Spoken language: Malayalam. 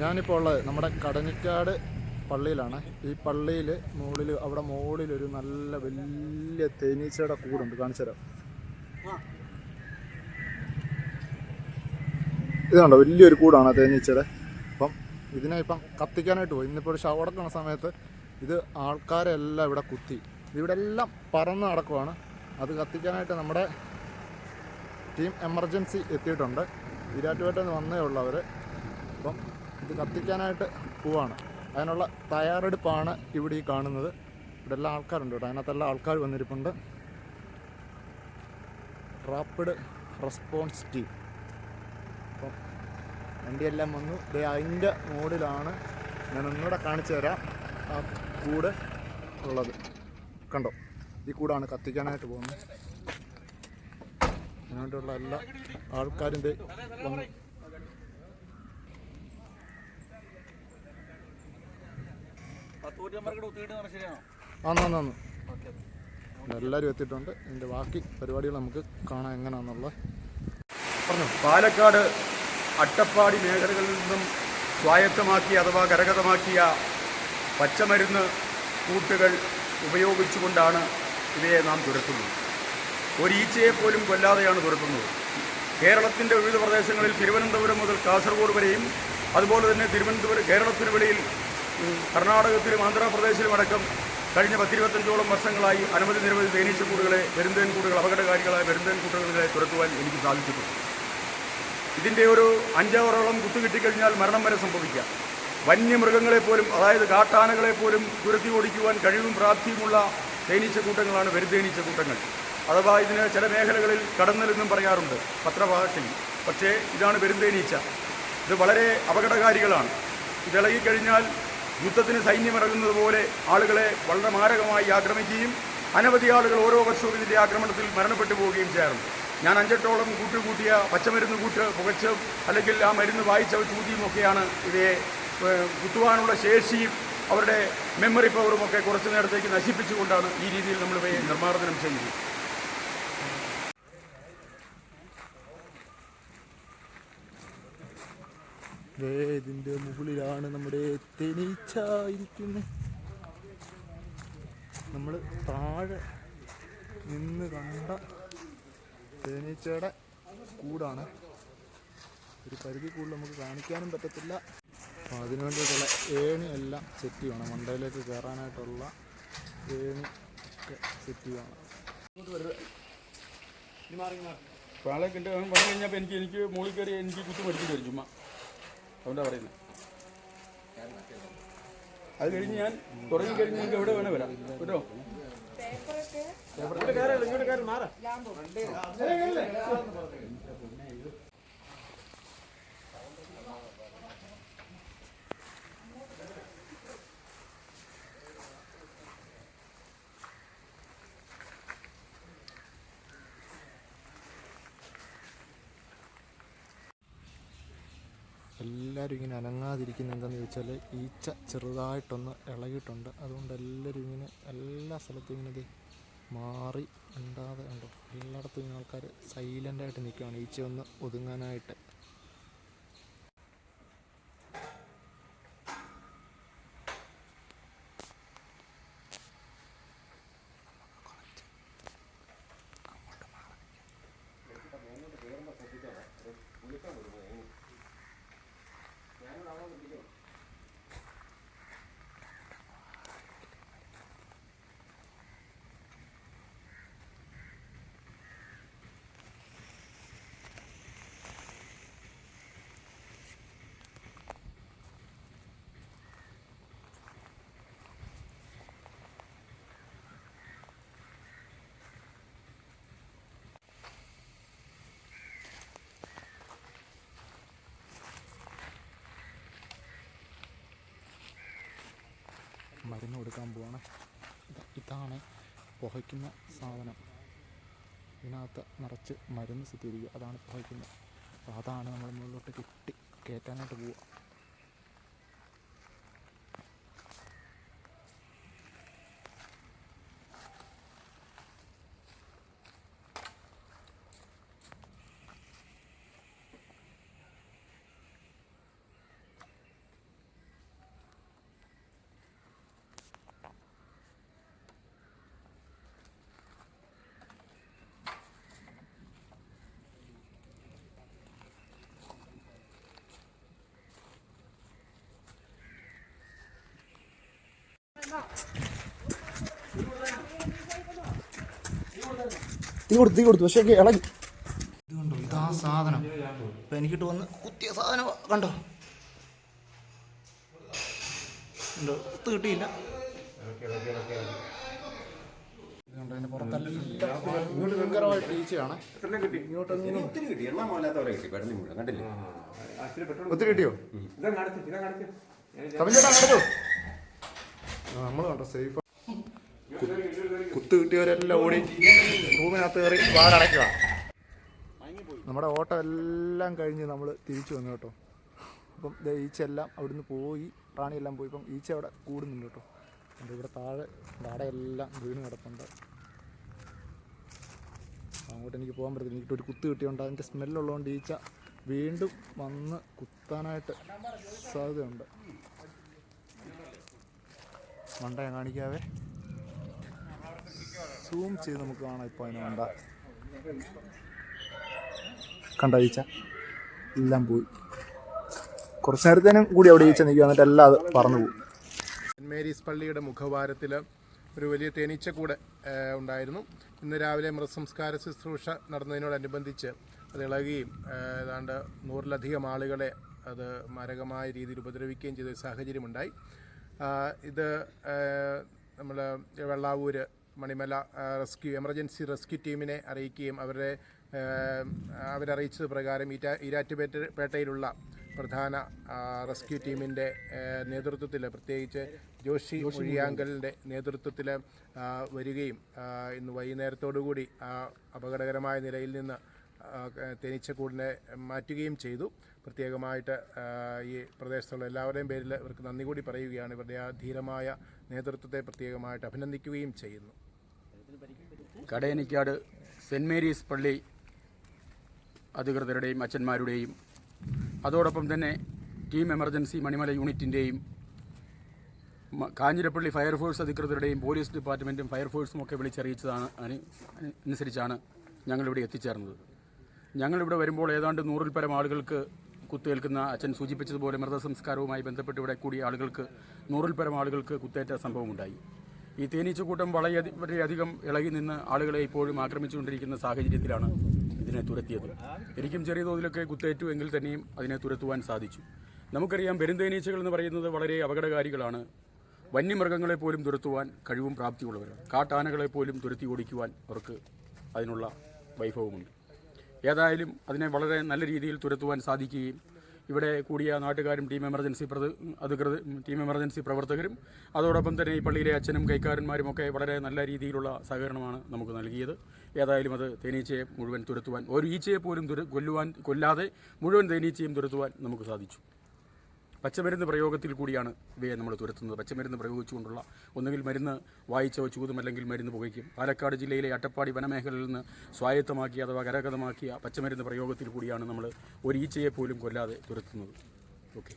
ഞാനിപ്പോൾ ഉള്ളത് നമ്മുടെ കടനിക്കാട് പള്ളിയിലാണ്. ഈ പള്ളിയിൽ മുകളിൽ അവിടെ മുകളിൽ ഒരു നല്ല വലിയ തേനീച്ചയുടെ കൂടുണ്ട്. കാണിച്ചു തരാം. ഇതുണ്ടോ വലിയൊരു കൂടാണ് തേനീച്ചയുടെ. അപ്പം ഇതിനെ ഇപ്പം കത്തിക്കാനായിട്ട് പോയി. ഇന്നിപ്പോൾ ഒരു ഷവടക്കണ സമയത്ത് ഇത് ആൾക്കാരെല്ലാം ഇവിടെ കുത്തി. ഇവിടെ എല്ലാം പറന്ന് നടക്കുവാണ്. അത് കത്തിക്കാനായിട്ട് നമ്മുടെ ടീം എമർജൻസി എത്തിയിട്ടുണ്ട്. ഈരാറ്റുപേട്ടയിൽ നിന്ന് വന്നേ ഉള്ളവർ അപ്പം ഇത് കത്തിക്കാനായിട്ട് പോവാണ്. അതിനുള്ള തയ്യാറെടുപ്പാണ് ഇവിടെ ഈ കാണുന്നത്. ഇവിടെ എല്ലാ ആൾക്കാരുണ്ട് കേട്ടോ. അതിനകത്തെല്ലാം ആൾക്കാർ വന്നിരിപ്പുണ്ട്. റാപ്പിഡ് റെസ്പോൺസ് ടീം അപ്പം വണ്ടിയെല്ലാം വന്നു. ദേ അതിന്റെ മോഡിലാണ് ഞാൻ ഒന്നുകൂടെ കാണിച്ചു തരാം. ആ കൂട് ഉള്ളത്. കണ്ടോ? ഈ കൂടാണ് കത്തിക്കാനായിട്ട് പോകുന്നത്. അതിനുവേണ്ടിയുള്ള എല്ലാ ആൾക്കാരും വന്നു അന്ന് അന്ന് അന്ന് എല്ലാവരും എത്തിയിട്ടുണ്ട്. ഇതിന്റെ ബാക്കി പരിപാടികൾ നമുക്ക് കാണാം എങ്ങനെയാണെന്നുള്ളത് പറഞ്ഞു. പാലക്കാട് അട്ടപ്പാടി മേഖലകളിൽ നിന്നും സ്വായത്തമാക്കിയ അഥവാ കരഗതമാക്കിയ പച്ചമരുന്ന് കൂട്ടുകൾ ഉപയോഗിച്ചുകൊണ്ടാണ് ഇവയെ നാം തുരത്തുന്നത്. ഒരു ഈച്ചയെ പോലും കൊല്ലാതെയാണ് തുരത്തുന്നത്. കേരളത്തിന്റെ വിവിധ പ്രദേശങ്ങളിൽ തിരുവനന്തപുരം മുതൽ കാസർഗോഡ് വരെയും അതുപോലെ തന്നെ തിരുവനന്തപുരം കേരളത്തിന് വെളിയിൽ കർണാടകത്തിലും ആന്ധ്രാപ്രദേശിലും അടക്കം കഴിഞ്ഞ പത്തിരുപത്തഞ്ചോളം വർഷങ്ങളായി അനവധി നിരവധി തേനീച്ച കൂടുകളെ പെരുന്തേൻ കൂടുകൾ അപകടകാരികളായ പെരുന്തേൻ കൂട്ടുകളെ തുരത്തുവാൻ എനിക്ക് സാധിച്ചിട്ടുണ്ട്. ഇതിന്റെ ഒരു അഞ്ചാറോളം കുത്തു കിട്ടിക്കഴിഞ്ഞാൽ മരണം വരെ സംഭവിക്കാം. വന്യമൃഗങ്ങളെ പോലും അതായത് കാട്ടാനകളെ പോലും തുരത്തി ഓടിക്കുവാൻ കഴിവും പ്രാപ്തിയുമുള്ള തേനീച്ചക്കൂട്ടങ്ങളാണ് വെരുതേനീച്ചക്കൂട്ടങ്ങൾ അഥവാ ഇതിന് ചില മേഖലകളിൽ കടന്നലെന്നും പറയാറുണ്ട് പത്രഭാഷയിൽ. പക്ഷേ ഇതാണ് വെരുന്തേനീച്ച. ഇത് വളരെ അപകടകാരികളാണ്. ഇതിളകിക്കഴിഞ്ഞാൽ യുദ്ധത്തിന് സൈന്യമിറങ്ങുന്നത് പോലെ ആളുകളെ വളരെ മാരകമായി ആക്രമിക്കുകയും അനവധി ആളുകൾ ഓരോ വർഷവും ഇതിന്റെ ആക്രമണത്തിൽ മരണപ്പെട്ടു പോവുകയും ചെയ്യാറുണ്ട്. ഞാൻ അഞ്ചെട്ടോളം കൂട്ടുകൂട്ടിയ പച്ചമരുന്ന് കൂട്ട് പുകച്ച് അല്ലെങ്കിൽ ആ മരുന്ന് വായിച്ച ചൂതിയും ഒക്കെയാണ് ഇവയെ കുത്തുവാനുള്ള ശേഷിയും അവരുടെ മെമ്മറി പവറും ഒക്കെ കുറച്ചു നേരത്തേക്ക് നശിപ്പിച്ചുകൊണ്ടാണ് ഈ രീതിയിൽ നമ്മളിവയെ നിർമ്മാർജനം ചെയ്യുന്നത്. ഇതിന്റെ മുകളിലാണ് നമ്മുടെ തേനീച്ച ഇരിക്കുന്നത് നമ്മൾ താഴെ നിന്ന് കണ്ട തേനീച്ചയുടെ കൂടാണ്. ഒരു പരിധി കൂടുതൽ നമുക്ക് കാണിക്കാനും പറ്റത്തില്ല. അപ്പോൾ അതിനു വേണ്ടിയിട്ടുള്ള ഏണി എല്ലാം സെറ്റ് ചെയ്യണം. മണ്ടയിലേക്ക് കയറാനായിട്ടുള്ള ഏണി ഒക്കെ സെറ്റ് ചെയ്യണം. ആളെ കിട്ടുക വന്നു കഴിഞ്ഞപ്പോൾ എനിക്ക് എനിക്ക് മുകളിൽ കയറി എനിക്ക് കുത്തി പഠിക്കേണ്ടി വരും ചുമ്മാ. അതുകൊണ്ടാണ് പറയുന്നത് അത് കഴിഞ്ഞ് ഞാൻ തുടങ്ങി കഴിഞ്ഞ് നിങ്ങൾക്ക് എവിടെ വേണേ വരാം. കേട്ടോ? എല്ലാവരും ഇങ്ങനെ അനങ്ങാതിരിക്കുന്ന എന്താണെന്ന് ചോദിച്ചാൽ ഈച്ച ചെറുതായിട്ടൊന്ന് ഇളകിയിട്ടുണ്ട്. അതുകൊണ്ട് എല്ലാവരും ഇങ്ങനെ എല്ലാ സ്ഥലത്തും ഇങ്ങനെ മാറി ഉണ്ടാകുന്നുണ്ടോ ഉണ്ടോ എല്ലായിടത്തും ഇങ്ങനെ ആൾക്കാർ സൈലന്റായിട്ട് നിൽക്കുകയാണ് ഈച്ച ഒന്ന് ഒതുങ്ങാനായിട്ട്. മരുന്ന് കൊടുക്കാൻ പോവാണ്. ഇത- ഇതാണ് പുകയ്ക്കുന്ന സാധനം. ഇതിനകത്ത് നിറച്ച് മരുന്ന് സ്ഥിതിയിരിക്കുക അതാണ് പുകയ്ക്കുന്നത്. അപ്പോൾ അതാണ് നമ്മൾ മുകളിലോട്ട് കെട്ടി കയറ്റാനായിട്ട് പോവുക തീ കൊടുത്തു തീ കൊടുത്തു. പക്ഷേ ഇളകി. ഇത് കണ്ടോ ഇതാ സാധനം. ഇപ്പം എനിക്കിട്ട് വന്ന് കുത്തിയ സാധനം കണ്ടോ? കണ്ടോ കിട്ടിയില്ല. ഇത് കണ്ടോ ഇതിന്റെ പുറത്തെല്ലാം ഭയങ്കരമായിട്ട് ഈച്ചയാണ്. ഇങ്ങോട്ടൊന്നും ഒത്തിരി കിട്ടിയോ? നമ്മൾ കണ്ടോ സേഫ് കുത്ത് കിട്ടിയവരെല്ലാം ഓടി റൂമിനകത്ത് കയറി വാടടയ്ക്കുക നമ്മുടെ ഓട്ടം എല്ലാം കഴിഞ്ഞ് നമ്മൾ തിരിച്ചു വന്നു കേട്ടോ. അപ്പം ഈച്ചയെല്ലാം അവിടുന്ന് പോയി റാണിയെല്ലാം പോയി. ഇപ്പം ഈച്ച അവിടെ കൂടുന്നുണ്ട് കേട്ടോ. ഉണ്ട് ഇവിടെ താഴെ ഡാടയെല്ലാം വീണ് കിടപ്പുണ്ട്. അങ്ങോട്ട് എനിക്ക് പോകാൻ പറ്റത്തില്ല. എനിക്ക് ഒരു കുത്ത് കിട്ടിയുണ്ട് അതിന്റെ സ്മെല്ലുള്ളതുകൊണ്ട് ഈച്ച വീണ്ടും വന്ന് കുത്താനായിട്ട് സാധ്യതയുണ്ട്. മണ്ട ഞാൻ കാണിക്കാവേ. സൂം ചെയ്ത് നമുക്ക് കാണാം ഇപ്പോൾ അതിനെ മണ്ട. കണ്ട ഈച്ച. എല്ലാം പോയി. കുറച്ച് നേരത്തേനും കൂടി അവിടെ ഈച്ച നിൽക്കുക എന്നിട്ട് എല്ലാം അത് പറന്നു പോകും. സെന്റ് മേരീസ് പള്ളിയുടെ മുഖവാരത്തിൽ ഒരു വലിയ തേനീച്ചക്കൂട് കൂടെ ഉണ്ടായിരുന്നു. ഇന്ന് രാവിലെ മൃതസംസ്കാര ശുശ്രൂഷ നടന്നതിനോടനുബന്ധിച്ച് അത് ഇളകുകയും ഏതാണ്ട് നൂറിലധികം ആളുകളെ അത് മാരകമായ രീതിയിൽ ഉപദ്രവിക്കുകയും ചെയ്ത സാഹചര്യമുണ്ടായി. ഇത് നമ്മൾ Vellavoor Manimala rescue emergency rescue ടീമിനെ അറിയിക്കുകയും അവരുടെ അവരറിയിച്ചത് പ്രകാരം ഈറ്റ ഈരാറ്റുപേട്ട പേട്ടയിലുള്ള പ്രധാന റെസ്ക്യൂ ടീമിന്റെ നേതൃത്വത്തിൽ പ്രത്യേകിച്ച് ജോഷി മൊഴിയാങ്കലിന്റെ നേതൃത്വത്തിൽ വരികയും ഇന്ന് വൈകുന്നേരത്തോടുകൂടി ആ അപകടകരമായ നിലയിൽ നിന്ന് തേനീച്ചക്കൂടിനെ മാറ്റുകയും ചെയ്തു. പ്രത്യേകമായിട്ട് ഈ പ്രദേശത്തുള്ള എല്ലാവരുടെയും പേരിൽ ഇവർക്ക് നന്ദി കൂടി പറയുകയാണ്. ഇവരുടെ ആ ധീരമായ നേതൃത്വത്തെ പ്രത്യേകമായിട്ട് അഭിനന്ദിക്കുകയും ചെയ്യുന്നു. കടയനിക്കാട് സെന്റ് മേരീസ് പള്ളി അധികൃതരുടെയും അച്ഛന്മാരുടെയും അതോടൊപ്പം തന്നെ ടീം എമർജൻസി മണിമല യൂണിറ്റിന്റെയും കാഞ്ഞിരപ്പള്ളി ഫയർഫോഴ്സ് അധികൃതരുടെയും പോലീസ് ഡിപ്പാർട്ട്മെന്റും ഫയർഫോഴ്സും ഒക്കെ വിളിച്ചറിയിച്ചതാണ് അനു- അനു- അനുസരിച്ചാണ് ഞങ്ങളിവിടെ എത്തിച്ചേർന്നത്. ഞങ്ങളിവിടെ വരുമ്പോൾ ഏതാണ്ട് നൂറിൽ പരം ആളുകൾക്ക് കുത്തേൽക്കുന്ന അച്ഛൻ സൂചിപ്പിച്ചതുപോലെ മൃതസംസ്കാരവുമായി ബന്ധപ്പെട്ട് ഇവിടെ കൂടി ആളുകൾക്ക് നൂറിൽ പരം ആളുകൾക്ക് കുത്തേറ്റ സംഭവമുണ്ടായി. ഈ തേനീച്ചക്കൂട്ടം വളരെ വളരെയധികം ഇളകി നിന്ന് ആളുകളെ ഇപ്പോഴും ആക്രമിച്ചുകൊണ്ടിരിക്കുന്ന സാഹചര്യത്തിലാണ് ഇതിനെ തുരത്തിയത്. എനിക്കും ചെറിയ തോതിലൊക്കെ കുത്തേറ്റു എങ്കിൽ തന്നെയും അതിനെ തുരത്തുവാൻ സാധിച്ചു. നമുക്കറിയാം പെരുന്തേനീച്ചകൾ എന്ന് പറയുന്നത് വളരെ അപകടകാരികളാണ്. വന്യമൃഗങ്ങളെ പോലും തുരത്തുവാൻ കഴിവും പ്രാപ്തിയുള്ളവരാണ്. കാട്ടാനകളെ പോലും തുരത്തി ഓടിക്കുവാൻ അവർക്ക് അതിനുള്ള വൈഭവമുണ്ട്. ഏതായാലും അതിനെ വളരെ നല്ല രീതിയിൽ തുരത്തുവാൻ സാധിക്കുകയും ഇവിടെ കൂടിയ നാട്ടുകാരും ടീം എമർജൻസി പ്രതി അധികൃത ടീം എമർജൻസി പ്രവർത്തകരും അതോടൊപ്പം തന്നെ ഈ പള്ളിയിലെ അച്ഛനും കൈക്കാരന്മാരും ഒക്കെ വളരെ നല്ല രീതിയിലുള്ള സഹകരണമാണ് നമുക്ക് നൽകിയത്. ഏതായാലും അത് തേനീച്ചയെ മുഴുവൻ തുരത്തുവാൻ ഒരു ഈച്ചയെ പോലും കൊല്ലുവാൻ കൊല്ലാതെ മുഴുവൻ തേനീച്ചയും തുരത്തുവാൻ നമുക്ക് സാധിച്ചു. പച്ചമരുന്ന് പ്രയോഗത്തിൽ കൂടിയാണ് ഇവയെ നമ്മൾ തുരത്തുന്നത്. പച്ചമരുന്ന് പ്രയോഗിച്ചുകൊണ്ടുള്ള ഒന്നുകിൽ മരുന്ന് വായിച്ച ചൂതും അല്ലെങ്കിൽ മരുന്ന് പുകയ്ക്കും. പാലക്കാട് ജില്ലയിലെ അട്ടപ്പാടി വനമേഖലയിൽ നിന്ന് സ്വായത്തമാക്കിയ അഥവാ കരകതമാക്കിയ പച്ചമരുന്ന് പ്രയോഗത്തിൽ കൂടിയാണ് നമ്മൾ ഒരു ഈച്ചയെ പോലും കൊല്ലാതെ തുരത്തുന്നത്. ഓക്കെ.